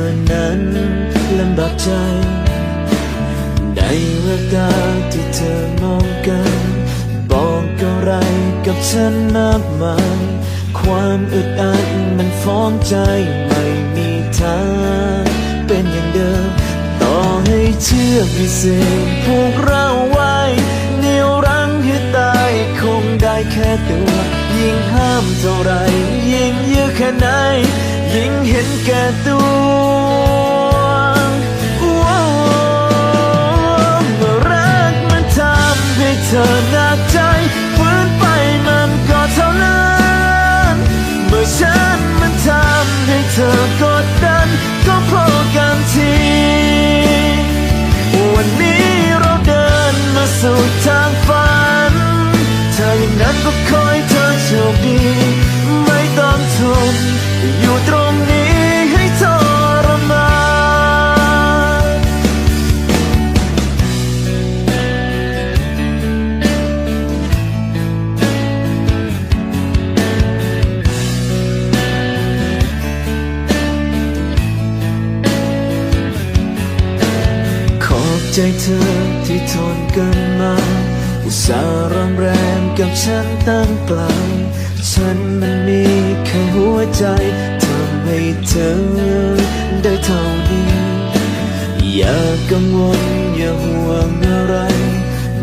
อนั้นลำบากใจ ในเวลาที่เธอมองกัน บอกอะไรกับฉันมากมาย ความอึดอัดมันฟ้องใจไม่มีทางเป็นอย่างเดิม ต่อให้เชื่อกวิเศษผูกเราไว้เหนียวรั้งให้ตายคงได้แค่ตัว ยิ่งห้ามเท่าไรยิ่งยื้อแค่ไหน ก็ขอให้เธอโชคดี ไม่ต้องทนอยู่ตรงนี้ให้ทรมานขอบใจเธอที่ทนกันมาอุตส่าห์รำแรม กับฉันตั้งไกลฉันมันมีแค่หัวใจทำให้เธอได้เท่านี้ อย่ากังวลอย่าห่วงอะไร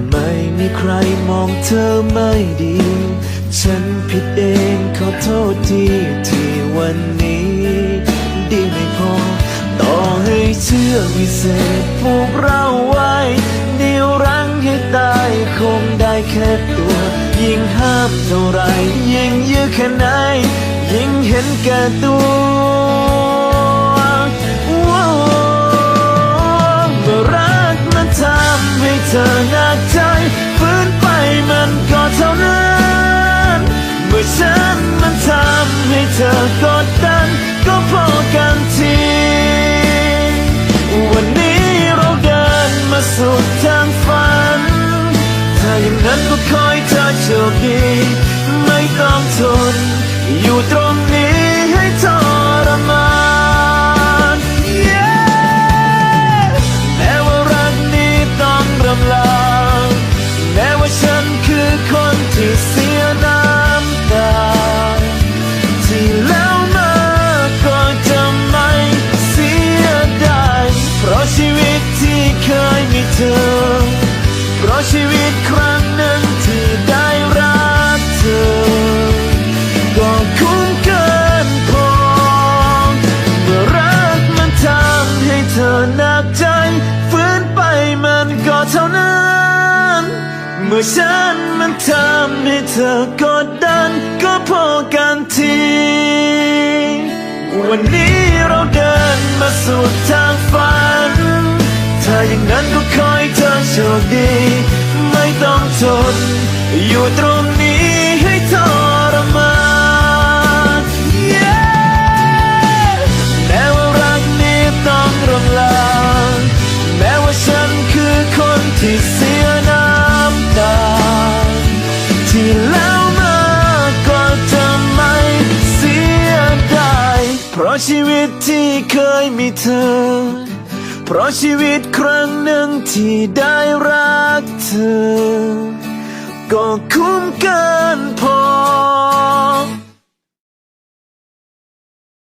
ไม่มีใครมองเธอไม่ดี ฉันผิดเองขอโทษทีที่วันนี้ ดีไม่พอ ต่อให้เชื่อกวิเศษผูกเราไว้เดียวรั้งให้ตายคง แค่ตัว ยิ่งห้ามเท่าไรยิ่งยื้อแค่ไหน ยิ่งเห็นแก่ตัวเมื่อรักมันทำให้เธอหนักใจฝืนไปมันก็เท่านั้น เมื่อฉันมันทำให้เธอกดดัน ขอให้เธอโชคดี ไม่ต้องทนอยู่ตรงนี้ เมื่อฉันมันทำให้เธอกดดันก็พอกันที วันนี้เราเดินมาสู่ทางฝัน ถ้าอย่างนั้นก็ขอให้เธอโชคดี ไม่ต้องทน อยู่ตรงนี้ให้ทรมาน Yeah แม้ว่ารักนี้ต้องรำลา แม้ว่าฉันคือคนที่สี ราะชีวิตที่เคยมีเธอ เพราะชีวิตครั้งหนึ่งที่ได้รักเธอ ก็คุ้มเกิ